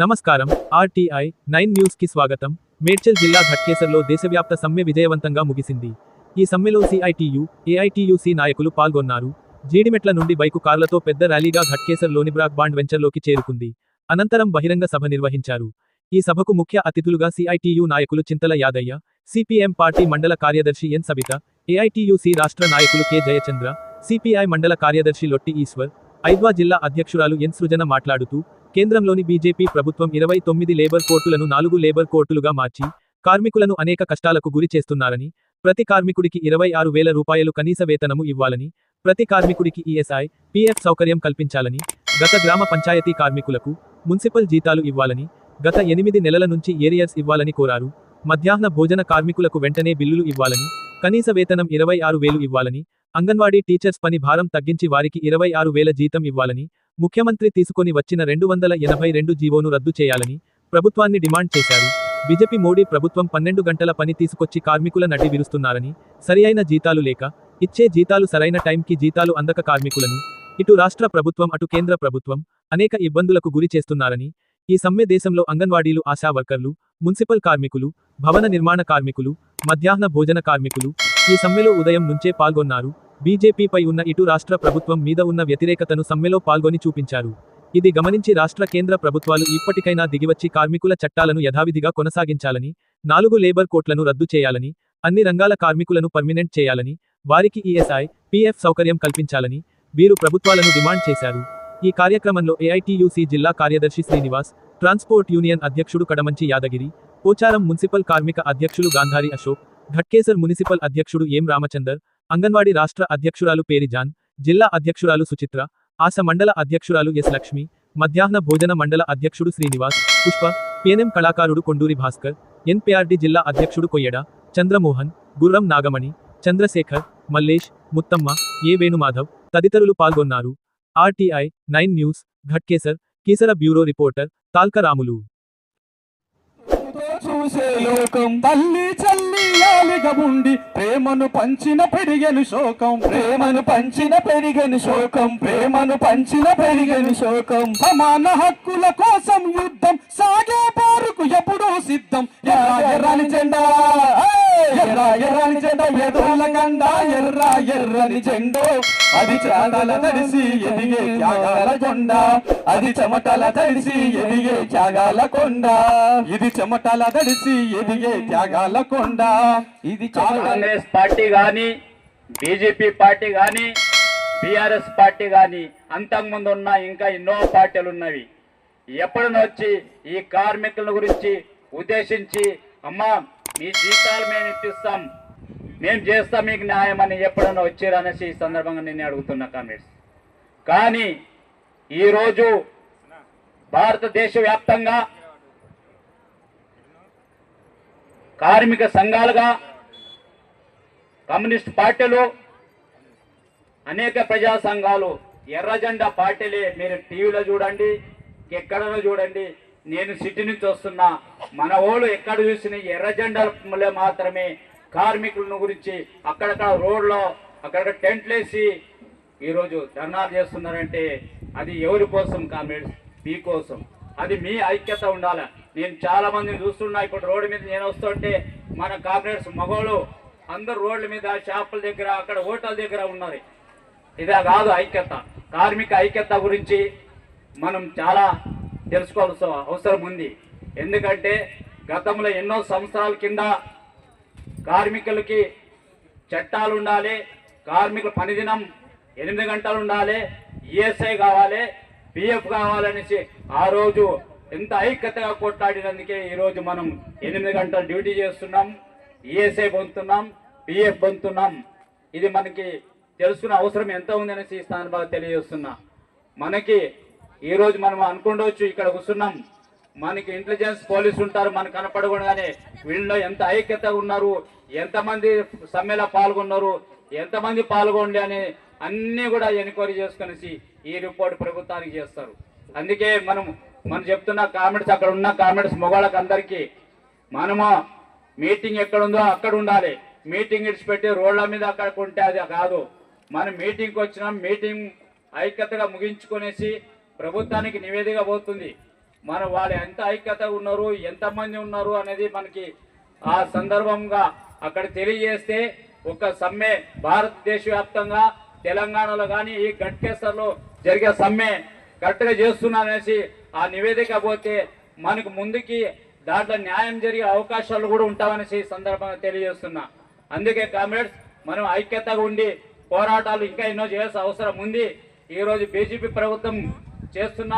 నమస్కారం RTI nine న్యూస్కి స్వాగతం. మేడ్చల్ జిల్లా ఘట్కేసర్లో దేశవ్యాప్త సమ్మె విజయవంతంగా ముగిసింది. ఈ సమ్మెలో సిఐటియు ఏఐటియుసి నాయకులు పాల్గొన్నారు. జీడిమెట్ల నుండి బైకు కార్లతో పెద్ద ర్యాలీగా ఘట్కేసర్లోని బ్రాక్ బాండ్ వెంచర్లోకి చేరుకుంది. అనంతరం బహిరంగ సభ నిర్వహించారు. ఈ సభకు ముఖ్య అతిథులుగా సిఐటియు నాయకులు చింతల యాదయ్య సిపిఎం పార్టీ మండల కార్యదర్శి ఎన్ సబిత ఏఐటియుసి రాష్ట్ర నాయకులు కె జయచంద్ర సిపిఐ మండల కార్యదర్శి లొట్టి ఈశ్వర్ ఐద్వా జిల్లా అధ్యక్షురాలు ఎన్ సృజన మాట్లాడుతూ కేంద్రంలోని బీజేపీ ప్రభుత్వం ఇరవై తొమ్మిది లేబర్ కోర్టులను నాలుగు లేబర్ కోర్టులుగా మార్చి కార్మికులను అనేక కష్టాలకు గురి చేస్తున్నారని ప్రతి కార్మికుడికి ఇరవై ఆరు వేల రూపాయలు కనీస వేతనము ఇవ్వాలని ప్రతి కార్మికుడికి ఈఎస్ఐ పీఎఫ్ సౌకర్యం కల్పించాలని గత గ్రామ పంచాయతీ కార్మికులకు మున్సిపల్ జీతాలు ఇవ్వాలని గత ఎనిమిది నెలల నుంచి ఏరియర్స్ ఇవ్వాలని కోరారు. మధ్యాహ్న భోజన కార్మికులకు వెంటనే బిల్లులు ఇవ్వాలని కనీస వేతనం ఇరవై ఆరు వేలు ఇవ్వాలని అంగన్వాడీ టీచర్స్ పని భారం తగ్గించి వారికి ఇరవై ఆరు వేల జీతం ఇవ్వాలని ముఖ్యమంత్రి తీసుకొని వచ్చిన రెండు వందల ఎనభై రెండు జీవోను రద్దు చేయాలని ప్రభుత్వాన్ని డిమాండ్ చేశారు. బీజేపీ మోడీ ప్రభుత్వం పన్నెండు గంటల పని తీసుకొచ్చి కార్మికుల నడ్డి విరుస్తున్నారని సరియైన జీతాలు లేక ఇచ్చే జీతాలు సరైన టైంకి జీతాలు అందక కార్మికులను ఇటు రాష్ట్ర ప్రభుత్వం అటు కేంద్ర ప్రభుత్వం అనేక ఇబ్బందులకు గురి చేస్తున్నారని ఈ సమ్మె దేశంలో అంగన్వాడీలు ఆశా వర్కర్లు మున్సిపల్ కార్మికులు భవన నిర్మాణ కార్మికులు మధ్యాహ్న భోజన కార్మికులు ఈ సమ్మెలో ఉదయం నుంచే పాల్గొన్నారు. బీజేపీపై ఉన్న ఇటు రాష్ట్ర ప్రభుత్వం మీద ఉన్న వ్యతిరేకతను సమ్మెలో పాల్గొని చూపించారు. ఇది గమనించి రాష్ట్ర కేంద్ర ప్రభుత్వాలు ఇప్పటికైనా దిగివచ్చి కార్మికుల చట్టాలను యథావిధిగా కొనసాగించాలని నాలుగు లేబర్ కోట్లను రద్దు చేయాలని అన్ని రంగాల కార్మికులను పర్మినెంట్ చేయాలని వారికి ఈఎస్ఐ పీఎఫ్ సౌకర్యం కల్పించాలని వీరు ప్రభుత్వాలను డిమాండ్ చేశారు. ఈ కార్యక్రమంలో ఏఐటియుసి జిల్లా కార్యదర్శి శ్రీనివాస్ ట్రాన్స్పోర్ట్ యూనియన్ అధ్యక్షుడు కడమంచి యాదగిరి పోచారం మున్సిపల్ కార్మిక అధ్యక్షులు గాంధారి అశోక్ ఘట్కేసర్ మున్సిపల్ అధ్యక్షుడు ఎం రామచందర్ అంగన్వాడీ రాష్ట్ర అధ్యక్షురాలు పేరిజాన్ జిల్లా అధ్యక్షురాలు సుచిత్ర ఆశ మండల అధ్యక్షురాలు ఎస్ లక్ష్మి మధ్యాహ్న భోజన మండల అధ్యక్షుడు శ్రీనివాస్ పుష్ప పిఎన్ఎం కళాకారుడు కొండూరి భాస్కర్ ఎన్పిఆర్డి జిల్లా అధ్యక్షుడు కొయ్యడ చంద్రమోహన్ గుర్రం నాగమణి చంద్రశేఖర్ మల్లేష్ ముత్తమ్మ ఏ వేణుమాధవ్ తదితరులు పాల్గొన్నారు. RTI nine news Ghatkesar Keesara bureau reporter Talka Ramulu చూసే లోకం తల్లి చల్లి యాలిగా ఉండి ప్రేమను పంచిన పెరిగెను శోకం. ప్రేమను పంచిన పెరిగెను శోకం ప్రేమను పంచిన పెరిగెను శోకం. సమాన హక్కుల కోసం యుద్ధం సాగే బారుకు ఎప్పుడూ సిద్ధం. ఎర్ర ఎర్రని జెండా! ఎర్ర ఎర్రని జెండా ఎదురుల గండ ఎర్ర ఎర్రని జెండో అది చాగల తడిసి ఎదిగే త్యాగాల కొండ. అది చెమటల తడిసి ఎదిగే త్యాగాల కొండ. ఇది చెమటల తడిసి ఎదిగే త్యాగాల కొండ. ఇది కాంగ్రెస్ పార్టీ కానీ బీజేపీ పార్టీ కానీ బీఆర్ఎస్ పార్టీ కానీ అంతకుముందు ఉన్న ఇంకా ఎన్నో పార్టీలు ఉన్నవి. ఎప్పుడైనా వచ్చి ఈ కార్మికుల గురించి ఉద్దేశించి అమ్మా మీ జీతాలు మేము ఇప్పిస్తాం. మేము చేస్తాం మీకు న్యాయం అని ఎప్పుడన్నా వచ్చారనేసి ఈ సందర్భంగా నేను అడుగుతున్నా కామ్రేడ్స్. కానీ ఈరోజు భారతదేశ వ్యాప్తంగా కార్మిక సంఘాలుగా కమ్యూనిస్ట్ పార్టీలు అనేక ప్రజా సంఘాలు ఎర్రజెండా పార్టీలే. మీరు టీవీలో చూడండి ఎక్కడనో చూడండి. నేను సిటీ నుంచి వస్తున్నా. మన వాళ్ళు ఎక్కడ చూసిన ఎర్ర జెండాలే మాత్రమే కార్మికులను గురించి అక్కడక్కడ రోడ్లో అక్కడక్కడ టెంట్లు వేసి ఈరోజు ధర్నాలు చేస్తున్నారంటే అది ఎవరి కోసం కామ్రేడ్స్? మీ కోసం. అది మీ ఐక్యత ఉండాలి? నేను చాలా మందిని చూస్తున్నా ఇప్పుడు రోడ్డు మీద నేను వస్తుంటే మన కామ్రేడ్స్ మగవాళ్ళు అందరు రోడ్ల మీద షాపుల దగ్గర అక్కడ హోటల్ దగ్గర ఉన్నారు. ఇదే కాదు ఐక్యత. కార్మిక ఐక్యత గురించి మనం చాలా తెలుసుకోవాల్సిన అవసరం ఉంది. ఎందుకంటే గతంలో ఎన్నో సంవత్సరాల కింద కార్మికులకి చట్టాలు ఉండాలి కార్మికుల పనిదినం ఎనిమిది గంటలు ఉండాలి ఈఎస్ఐ కావాలి పిఎఫ్ కావాలనేసి ఆ రోజు ఎంత ఐక్యతగా కొట్లాడినందుకే ఈరోజు మనం ఎనిమిది గంటలు డ్యూటీ చేస్తున్నాం ఈఎస్ఐ పొందుతున్నాం పిఎఫ్ పొందుతున్నాం. ఇది మనకి తెలుసుకునే అవసరం ఎంత ఉందనేసి ఈ స్థానం తెలియజేస్తున్నా. మనకి ఈరోజు మనం అనుకుండవచ్చు ఇక్కడ కూర్చున్నాం. మనకి ఇంటెలిజెన్స్ పోలీసు ఉంటారు మనకు కనపడకుండానే వీళ్ళలో ఎంత ఐక్యత ఉన్నారు ఎంతమంది సమ్మెలో పాల్గొన్నారు ఎంతమంది పాల్గొండి అని అన్నీ కూడా ఎన్క్వైరీ చేసుకునేసి ఈ రిపోర్ట్ ప్రభుత్వానికి చేస్తారు. అందుకే మనం మనం చెప్తున్న కామెంట్స్ అక్కడ ఉన్న కామెంట్స్ మొగాళ్ళకి అందరికీ మనము మీటింగ్ ఎక్కడ ఉందో అక్కడ ఉండాలి. మీటింగ్ ఇడిచిపెట్టి రోడ్ల మీద అక్కడ ఉంటే అది కాదు. మనం మీటింగ్కి వచ్చినాం మీటింగ్ ఐక్యతగా ముగించుకునేసి ప్రభుత్వానికి నివేదిక పోతుంది. మన వాళ్ళు ఎంత ఐక్యత ఉన్నారు ఎంతమంది ఉన్నారు అనేది మనకి ఆ సందర్భంగా అక్కడ తెలియజేస్తే ఒక సమ్మె భారతదేశ వ్యాప్తంగా తెలంగాణలో కానీ ఈ గట్కేశ్వర్లో జరిగే సమ్మె కరెక్ట్గా చేస్తున్నారనేసి ఆ నివేదిక పోతే మనకు ముందుకి దాంట్లో న్యాయం జరిగే అవకాశాలు కూడా ఉంటామనేసి సందర్భంగా తెలియజేస్తున్నా. అందుకే కామ్రేడ్స్ మనం ఐక్యతగా ఉండి పోరాటాలు ఇంకా ఎన్నో చేయాల్సిన అవసరం ఉంది. ఈరోజు బీజేపీ ప్రభుత్వం చేస్తున్న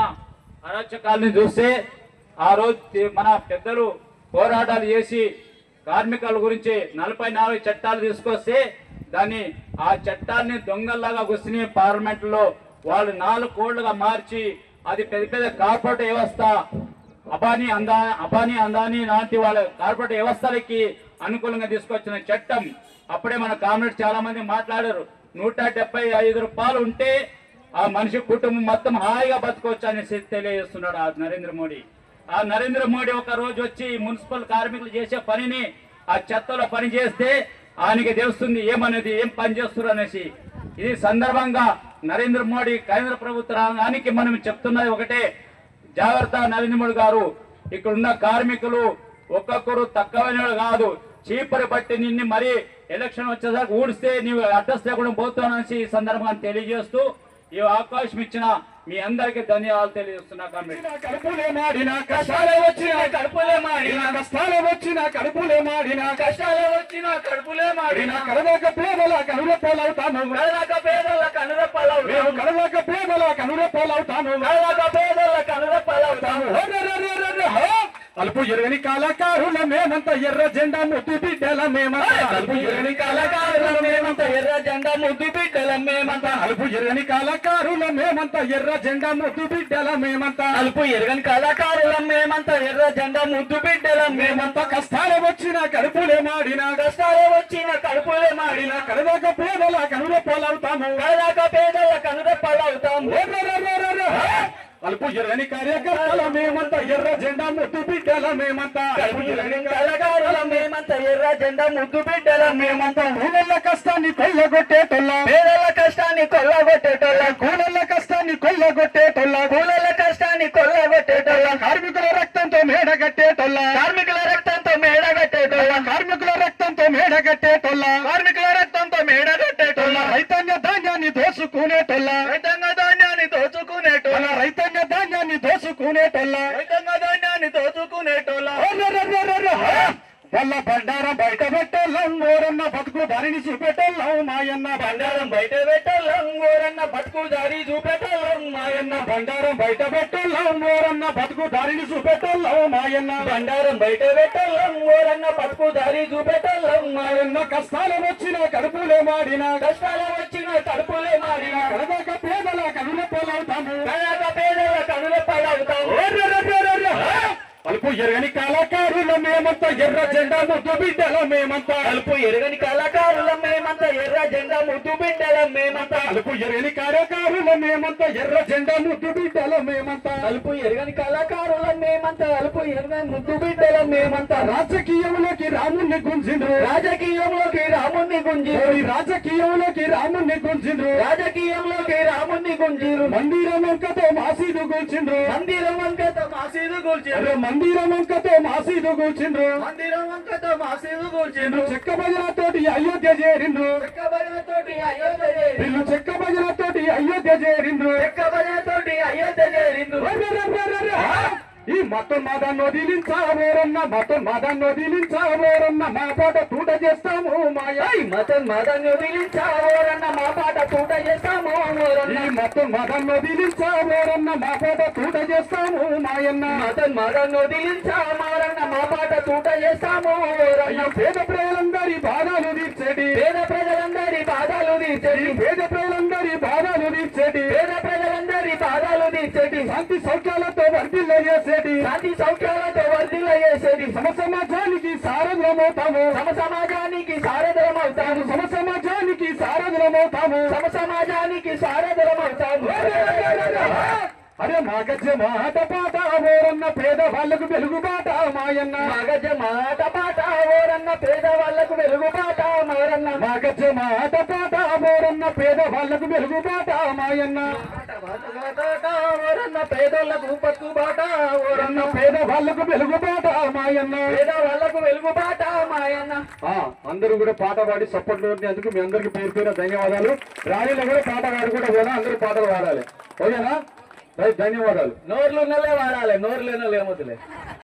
అరాచకాలని చూస్తే ఆ రోజు మన పెద్దలు పోరాటాలు చేసి కార్మికుల గురించి నలభై నాలుగు చట్టాలు తీసుకొస్తే దాన్ని ఆ చట్టాన్ని దొంగల్లాగా కూర్చుని పార్లమెంట్లో వాళ్ళు నాలుగు కోళ్ళుగా మార్చి అది పెద్ద పెద్ద కార్పొరేట్ వ్యవస్థ అబానీ అందా అబానీ అందానీ లాంటి వాళ్ళ కార్పొరేట్ వ్యవస్థలకి అనుకూలంగా తీసుకొచ్చిన చట్టం. అప్పుడే మన కామ్రేడ్ చాలా మంది మాట్లాడారు. నూట ఐదు రూపాయలు ఉంటే ఆ మనిషి కుటుంబం మొత్తం హాయిగా బతకవచ్చు అనేసి తెలియజేస్తున్నాడు ఆ నరేంద్ర మోడీ. ఆ నరేంద్ర మోడీ ఒక రోజు వచ్చి మున్సిపల్ కార్మికులు చేసే పనిని ఆ చెత్తలో పని చేస్తే ఆయనకి తెలుస్తుంది ఏమనేది ఏం పని చేస్తున్నారు అనేసి. ఇది సందర్భంగా నరేంద్ర మోడీ కేంద్ర ప్రభుత్వ ప్రభుత్వానికి మనం చెప్తున్నది ఒకటే. జాగ్రత్త నరేంద్ర మోడీ గారు ఇక్కడ ఉన్న కార్మికులు ఒక్కొక్కరు తక్కువైన కాదు. చీపరు బట్టి నిన్ను మరీ ఎలక్షన్ వచ్చేదాకా ఊడిస్తే నీవు అడ్రస్ లేకుండా పోతానని ఈ సందర్భంగా తెలియజేస్తూ ఈ అవకాశం ఇచ్చిన మీ అందరికీ ధన్యవాదాలు తెలియజేస్తున్నా కడుపులే మాడిన కష్టాలే వచ్చిన కడుపులే మాడిన కష్టాలే వచ్చిన కడుపులే మాడిన కష్టాలు వచ్చిన కడుపులే మాడిన కడదాక పేదల కనుల పోలవుతాను. కడదాక పేదల కనురెప్పలు మేము కడదాక పేదల కనుల పోలవుతాను. కడదాక పేదల కనురెప్పలు అలుపు ఎరగని కళాకారుల మేమంత ఎర్ర జెండా ముద్దు బిడ్డల మేమంత. అలుపు ఎరగని కళాకారుల మేమంత ఎర్ర జెండా ముద్దు బిడ్డల మేమంత. అలుపు ఎరగని కళాకారుల మేమంత ఎర్ర జెండా ముద్దు బిడ్డల మేమంత. అలుపు ఎరగని కళాకారుల మేమంత ఎర్ర జెండా ముద్దు బిడ్డల మేమంత. కష్టాలు వచ్చిన కడుపులే మాడిన. కష్టాలు వచ్చిన కడుపులే మాడిన. కడదాక పేదల కనుల పోలవుతాము కడదాక పేదల కనురెప్పలు అవుతాం అలుపు ఎర్రని కార్యకర్తల మేమంత ఎర్ర జెండా ముద్దు బిడ్డల మేమంత. అల్పు ఎర్రని కళాకారుల మేమంత ఎర్ర జెండా ముద్దు బిడ్డల మేమంత. ఊళ్ళ కష్టాన్ని కొల్లగొట్టేటోళ్ళ. పేదల కష్టాన్ని కొల్లగొట్టేటోళ్ళ. కూలల కష్టాన్ని కొల్లగొట్టేటోళ్ళ. కూలల కష్టాన్ని కొల్లగొట్టేటోళ్ళ. కార్మికుల రక్తంతో మేడగట్టేటోళ్ళ కార్మికుల రక్తంతో మేడగట్టేటోళ్ళ కార్మికుల రక్తంతో మేడగట్టేటోళ్ళ కార్మికుల రక్తంతో మేడగట్టేటోళ్ళ రైతాంగ ధాన్యాన్ని దోసుకునేటోళ్ళ రైతాంగ ధాన్యాన్ని దోచుకునేటోళ్ళ మన రైతాంగ ధాన్యాన్ని దోసుకునేటోళ్ళ రైతాంగ ధాన్యాన్ని దోచుకునేటోళ్ళ వల్ల బండారం బయట పెట్టోళ్ళం ఓరన్న బతుకు దారిని చూపెట్టోళ్ళం మాయన్న బండారం బయట పెట్టోళ్ళం ఊరన్న బతుకు దారి చూపెట్టోళ్ళం మాయన్న బండారం బయట పెట్టోళ్ళం ఓరన్న బతుకు దారిని చూపెట్టోళ్ళం మాయన్న బండారం బయట పెట్టోళ్ళం ఊరన్న బతుకు దారి చూపెట్టోళ్ళం మాయన్న కష్టాలు వచ్చిన కడుపులే మాడిన కష్టాలు వచ్చిన కడుపులే మారిన కడదాక పేదల కనుల పోలవుతాము కళాక పేదల కనుల పడవుతాం అలుపు ఎరగని కళాకారుల మేమంతా ఎర్ర జెండా ముద్దు బిడ్డల మేమంతా. కలుపు ఎరగని కళాకారుల మేమంతా ఎర్ర జెండా ముద్దు బిడ్డల మేమంతా. అలుపు ఎరగని కార్యకారుల మేమంతా ఎర్ర జెండా ముద్దు బిడ్డల మేమంతా. కలుపు ఎరగని కళాకారుల మేమంతా కలుపు ఎరగని ముద్దు బిడ్డల మేమంతా. రాజకీయంలోకి రాముణ్ణి గుంజిండ్రు. రాజకీయంలోకి రాముణ్ణి గుంజి రాజకీయంలోకి రాముణ్ణి గుంజిండ్రు. రాజకీయంలోకి గుంజీరు మందిరం వెంకతో మాసీదు కూల్చిండ్రు. మందిరం వంకత మసీదు కూల్చిండ్రు. అరే మందిరం వెంకతో మాసీదు కూల్చిండ్రు. మందిరం వంకత మసీదు కూల్చిండ్రు. చెక్క భజనతోటి అయోధ్య చేరిండ్రు. చెక్కబడినతోటి అయోధ్య చేరిండ్రు. చెక్క భజనతోటి అయోధ్య చేరిండ్రు. చెక్కబడినతోటి అయోధ్య చేరిండ్రు. మొత్తం మదాన్ని వదిలించావేరన్న మొత్తం మదాన్ని వదిలించావేరన్న మా పాట తూట చేస్తాము మాయ. మతం మతం వదిలించావోరన్న మా పాట పూట చేస్తాము ఈ మొత్తం మదాన్ని వదిలించావేరన్న మా పాట తూట చేస్తాము మాయన్న. మతం మతం వదిలించామోరన్న మా పాట పూట చేస్తాము పేద ప్రజలందరి బాధలు తీర్చేటి. పేద ప్రజలందరి బాధలు ఈ తీర్చేటి. పేద ప్రజలందరి సౌఖ్యాలతో వర్ధిల్ల చేసేటి శాంతి సౌఖ్యాలతో వర్ధిల్ల చేసేది సమ సమాజానికి సారథులమవుతాము. సమ సమాజానికి సారథరం అవుతాము సమ సమాజానికి సారథులమవుతాము. సమ సమాజానికి సారథరం అవుతాము అరే మా గజ్జ మాట పాట ఓరన్న పేద వాళ్ళకు వెలుగు బాట మాయన్న. మగజ మాట పాట ఓరన్న పేద వాళ్ళకు వెలుగు పాట మారన్న మా గజ్జ మాట పాట ఓరన్న పేద వాళ్ళకు వెలుగు బాట మాయన్న ఓరన్న పేదోళ్ళకు పత్తు బాట ఓరన్న పేద వాళ్ళకు వెలుగుబాట మాయన్న. పేద వాళ్ళకు వెలుగుబాట మాయన్న. ఆ, అందరూ కూడా పాట పాడి సపోర్ట్ అందుకు మీ అందరికి పేరు పేరు ధన్యవాదాలు. ర్యాలీలో కూడా పాట పాడి కూడా పోనా అందరూ పాటలు పాడాలి. ఓకేనా? రైట్ ధన్యవాదాలు. నోర్లు ఉన్నలే వాడాలి నోర్లు లేనోళ్ళు ఏమవుతులే